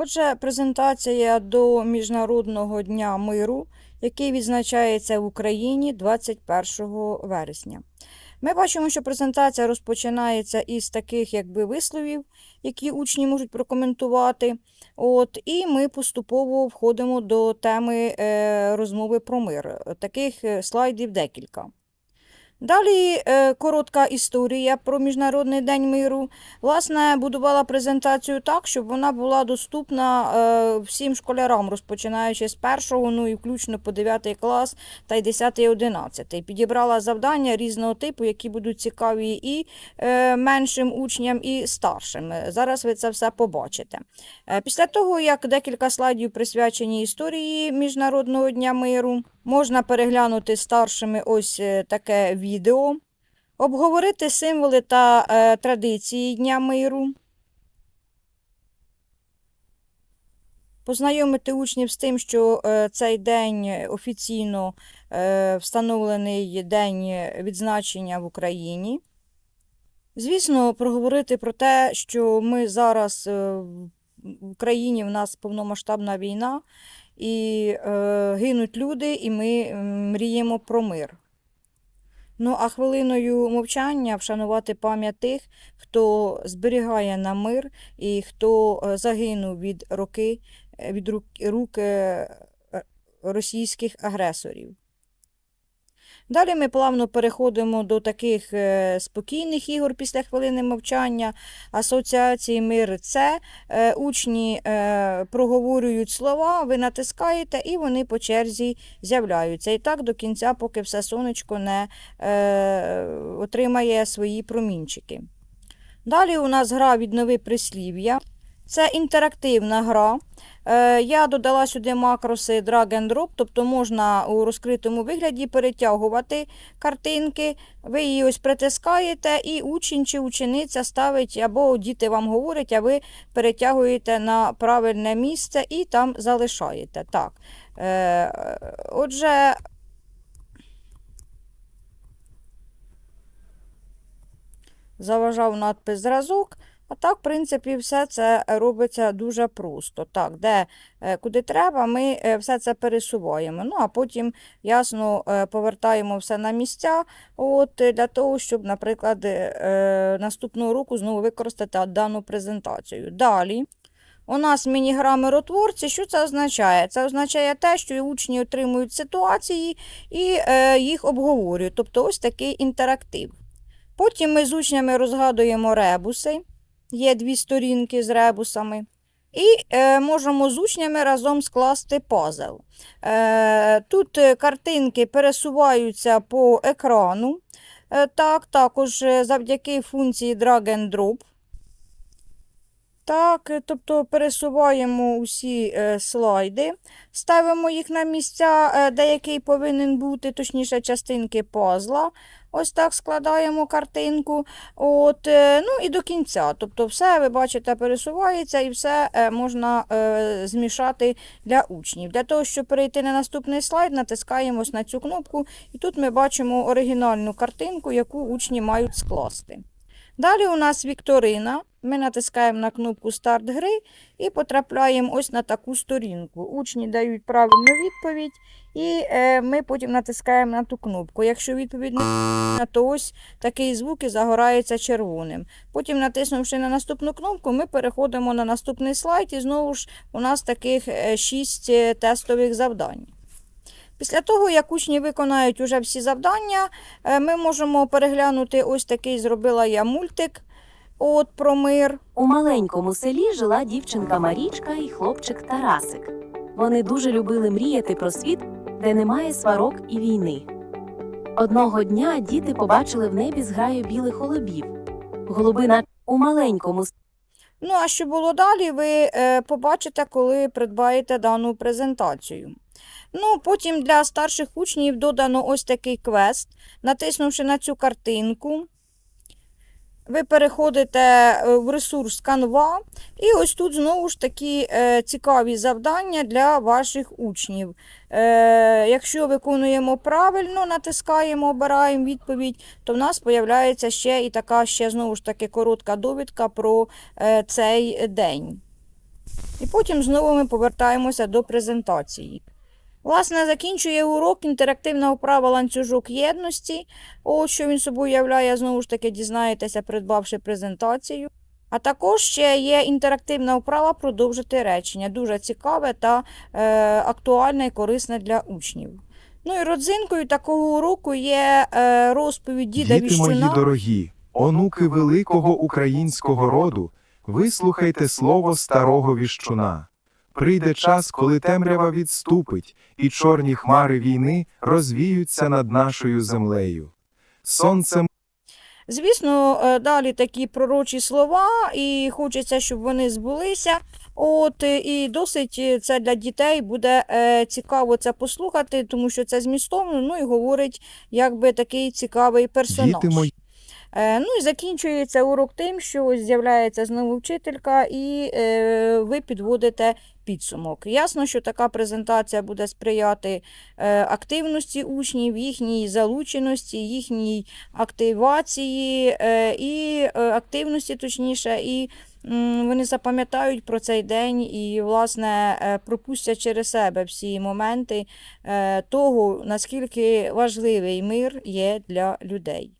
Отже, презентація до Міжнародного дня миру, який відзначається в Україні 21 вересня. Ми бачимо, що презентація розпочинається із таких якби висловів, які учні можуть прокоментувати. От, і ми поступово входимо до теми е, розмови про мир. Таких е, слайдів декілька. Далі е, коротка історія про Міжнародний день миру. Власне, будувала презентацію так, щоб вона була доступна е, всім школярам, розпочинаючи з першого, ну і включно по 9 клас та й 10 і 11. Підібрала завдання різного типу, які будуть цікаві і е, меншим учням, і старшим. Зараз ви це все побачите. Після того, як декілька слайдів присвячені історії Міжнародного дня миру, можна переглянути старшими ось е, таке відео, обговорити символи та е, традиції Дня миру, познайомити учнів з тим, що е, цей день офіційно встановлений день відзначення в Україні. Звісно, проговорити про те, що ми зараз в Україні в нас повномасштабна війна, і е, гинуть люди, і ми мріємо про мир. Ну, а хвилиною мовчання вшанувати пам'ять тих, хто зберігає нам мир і хто е, загинув від руки, е, від рук, е, російських агресорів. Далі ми плавно переходимо до таких е, спокійних ігор після хвилини мовчання. Асоціації мир це е, учні е, проговорюють слова, ви натискаєте, і вони по черзі з'являються. І так до кінця, поки все сонечко не отримає свої промінчики. Далі у нас гра віднови прислів'я. Це інтерактивна гра. Е, Я додала сюди макроси drag and drop, тобто можна у розкритому вигляді перетягувати картинки. Ви її ось притискаєте, і учень чи учениця ставить, або діти вам говорять, а ви перетягуєте на правильне місце і там залишаєте. Так. Е, Отже, заважав надпис зразок. А так, в принципі, все це робиться дуже просто. Так, де е, куди треба, ми е, все це пересуваємо. Ну, а потім, ясно, е, повертаємо все на місця, от, е, для того, щоб, наприклад, е, наступного року знову використати дану презентацію. Далі. У нас міні-гра. Що це означає? Це означає те, що учні отримують ситуації і е, їх обговорюють. Тобто ось такий інтерактив. Потім ми з учнями розгадуємо ребуси. Є дві сторінки з ребусами. І е, можемо з учнями разом скласти пазл. Е, тут е, картинки пересуваються по екрану. Е, так, також е, завдяки функції drag and drop. Так, е, тобто пересуваємо усі е, слайди, ставимо їх на місця, е, де який повинен бути, точніше, частинки пазла. Ось так складаємо картинку. От, е, ну і до кінця. Тобто, все, ви бачите, пересувається і все е, можна е, змішати для учнів. Для того, щоб перейти на наступний слайд, натискаємо на цю кнопку, і тут ми бачимо оригінальну картинку, яку учні мають скласти. Далі у нас вікторина. Ми натискаємо на кнопку старт гри і потрапляємо ось на таку сторінку. Учні дають правильну відповідь, і е, ми потім натискаємо на ту кнопку. Якщо відповідь не то ось такий звук і загорається червоним. Потім, натиснувши на наступну кнопку, ми переходимо на наступний слайд, і знову ж у нас таких 6 тестових завдань. Після того, як учні виконають уже всі завдання, е, ми можемо переглянути ось такий зробила я мультик от про мир. У маленькому селі жила дівчинка Марічка і хлопчик Тарасик. Вони дуже любили мріяти про світ, де немає сварок і війни. Одного дня діти побачили в небі зграю білих голубів. Голубина у маленькому Ну, а що було далі, ви е, побачите, коли придбаєте дану презентацію. Ну, потім для старших учнів додано ось такий квест. Натиснувши на цю картинку, ви переходите е, в ресурс Canva, і ось тут знову ж такі е, цікаві завдання для ваших учнів. Е, якщо виконуємо правильно, натискаємо, обираємо відповідь, то в нас з'являється ще і така ще знову ж таки коротка довідка про цей день. І потім знову ми повертаємося до презентації. Власне, закінчує урок інтерактивна вправа ланцюжок єдності. От що він собою являє, знову ж таки, дізнаєтеся, придбавши презентацію. А також ще є інтерактивна вправа продовжити речення. Дуже цікаве та е, актуальне і корисне для учнів. Ну і родзинкою такого уроку є е, розповідь діда Діти мої дорогі, онуки великого українського роду, вислухайте слово старого віщуна. Прийде час, коли темрява відступить, і чорні хмари війни розвіються над нашою землею. Сонце Звісно, е, далі такі пророчі слова, і хочеться, щоб вони збулися. От е, і досить е, це для дітей буде е, цікаво це послухати, тому що це змістовно, ну і говорить якби такий цікавий персонаж. Діти мої ну і закінчується урок тим, що з'являється знову вчителька, і е, ви підводите підсумок. Ясно, що така презентація буде сприяти е, активності учнів, їхній залученості, їхній активації е, і е, активності, точніше, і вони запам'ятають про цей день і, власне, е, пропустять через себе всі моменти е, того, наскільки важливий мир є для людей.